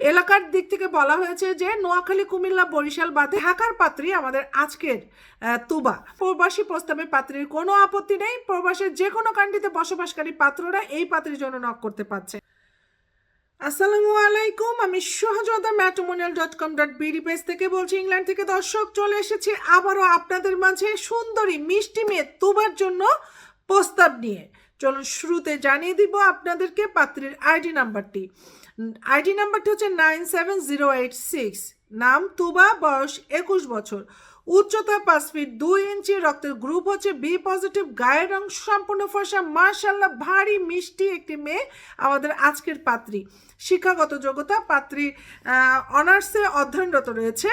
এলাকার দিক থেকে বলা হয়েছে যে নোয়াখালী, কুমিল্লা, বরিশাল বাদে ঢাকার পাত্রী আমাদের আজকের তুবা। প্রবাসী প্রস্তাবে পাত্রীর কোনো আপত্তি নেই। প্রবাসের যে কোনো কান্ডিতে বসবাসকারী পাত্ররা এই পাত্রীর জন্য নক করতে পারছে। আসসালামু আলাইকুম, আমি Sahajata matrimonial dot com dot BD page থেকে বলছি, ইংল্যান্ড থেকে দর্শক চলে এসেছি আবারও আপনাদের মাঝে সুন্দরী, মিষ্টি মেয়ে তুবার জন্য প্রস্তাব নিয়ে। চলুন শুরুতে জানিয়ে দিব আপনাদেরকে পাত্রীর আইডি নাম্বারটি আইডি নাম্বারটি হচ্ছে nine seven zero eight six. নাম, তুবা, বয়স একুশ বছর। উচ্চতা পাঁচ ফিট দুই ইঞ্চি, রক্তের গ্রুপ হচ্ছে বি পজিটিভ, গায়ের রং সম্পূর্ণ ফর্সা মার্শাল্লাহ ভারী, মিষ্টি একটি মেয়ে আমাদের আজকের পাত্রী। শিক্ষাগত যোগ্যতা, পাত্রী অনার্সে অধ্যয়নরত রয়েছে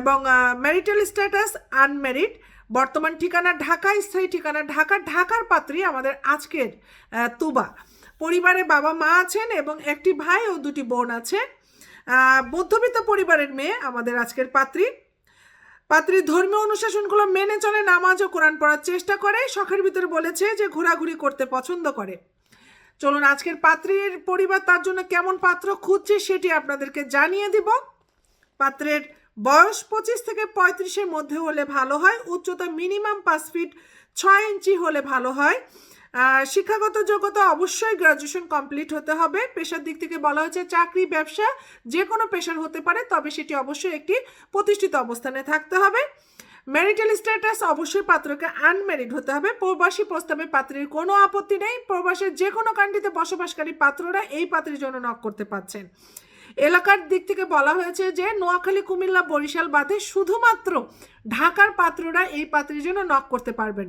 এবং ম্যারিটাল স্ট্যাটাস আনম্যারিড বর্তমান ঠিকানা ঢাকা, স্থায়ী ঠিকানা ঢাকা, ঢাকার পাত্রী আমাদের আজকের তুবা। পরিবারে বাবা মা আছেন এবং একটি ভাই ও দুটি বোন আছে। মধ্যবিত্ত পরিবারের মেয়ে আমাদের আজকের পাত্রী। পাত্রী ধর্মীয় অনুশাসনগুলো মেনে চলে, নামাজ ও কোরআন পড়ার চেষ্টা করে। শখের ভিতরে বলেছে যে ঘোরাঘুরি করতে পছন্দ করে। চলুন আজকের পাত্রীর পরিবার তার জন্য কেমন পাত্র খুঁজছে সেটি আপনাদেরকে জানিয়ে দিব। পাত্রের বয়স পঁচিশ থেকে পঁয়ত্রিশের মধ্যে হলে ভালো হয়, উচ্চতা মিনিমাম পাঁচ ফিট ছয় ইঞ্চি হলে ভালো হয়। শিক্ষাগত যোগ্যতা অবশ্যই গ্রাজুয়েশন কমপ্লিট হতে হবে। পেশার দিক থেকে বলা হয়েছে চাকরি, ব্যবসা যে কোনো পেশার হতে পারে, তবে সেটি অবশ্যই একটি প্রতিষ্ঠিত অবস্থানে থাকতে হবে। ম্যারিটাল স্ট্যাটাস অবশ্যই পাত্রকে আনম্যারিড হতে হবে। প্রবাসী প্রস্তাবে পাত্রের কোনো আপত্তি নেই। প্রবাসের যে কোনো কান্ট্রিতে বসবাসকারী পাত্ররা এই পাত্রের জন্য নক করতে পারছেন। এলাকার দিক থেকে বলা হয়েছে যে, নোয়াখালী, কুমিল্লা, বরিশাল বাদে শুধুমাত্র ঢাকার পাত্ররা এই পাত্রের জন্য নক করতে পারবেন।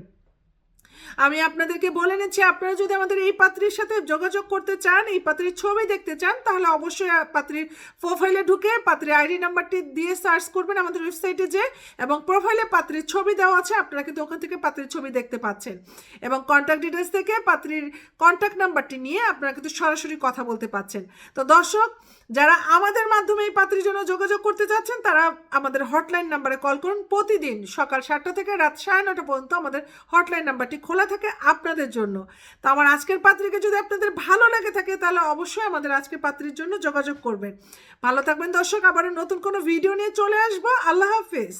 আমি আপনাদেরকে বলে নিচ্ছি, আপনারা যদি আমাদের এই পাত্রীর সাথে যোগাযোগ করতে চান, এই পাত্রীর ছবি দেখতে চান, তাহলে অবশ্যই পাত্রীর প্রোফাইলে ঢুকে পাত্রীর আইডি নাম্বারটি দিয়ে সার্চ করবেন আমাদের ওয়েবসাইটে যে এবং প্রোফাইলে পাত্রীর ছবি দেওয়া আছে, আপনারা কিন্তু ওখান থেকে পাত্রীর ছবি দেখতে পাচ্ছেন। এবং কন্ট্যাক্ট ডিটেলস থেকে পাত্রীর কন্ট্যাক্ট নাম্বারটি নিয়ে আপনারা কিন্তু সরাসরি কথা বলতে পাচ্ছেন। তো দর্শক, যারা আমাদের মাধ্যমে এই পাত্রীর জন্য যোগাযোগ করতে চাচ্ছেন, তারা আমাদের হটলাইন নাম্বারে কল করুন। প্রতিদিন সকাল সাতটা থেকে রাত সাড়ে নটা পর্যন্ত আমাদের হটলাইন নাম্বারটি খোলা থাকে আপনাদের জন্য। তো আমার আজকের পাত্রীকে যদি আপনাদের ভালো লাগে থাকে, তাহলে অবশ্যই আমাদের আজকের পাত্রীর জন্য যোগাযোগ করবেন। ভালো থাকবেন দর্শক আবার নতুন কোনো ভিডিও নিয়ে চলে আসব। আল্লাহ হাফেজ।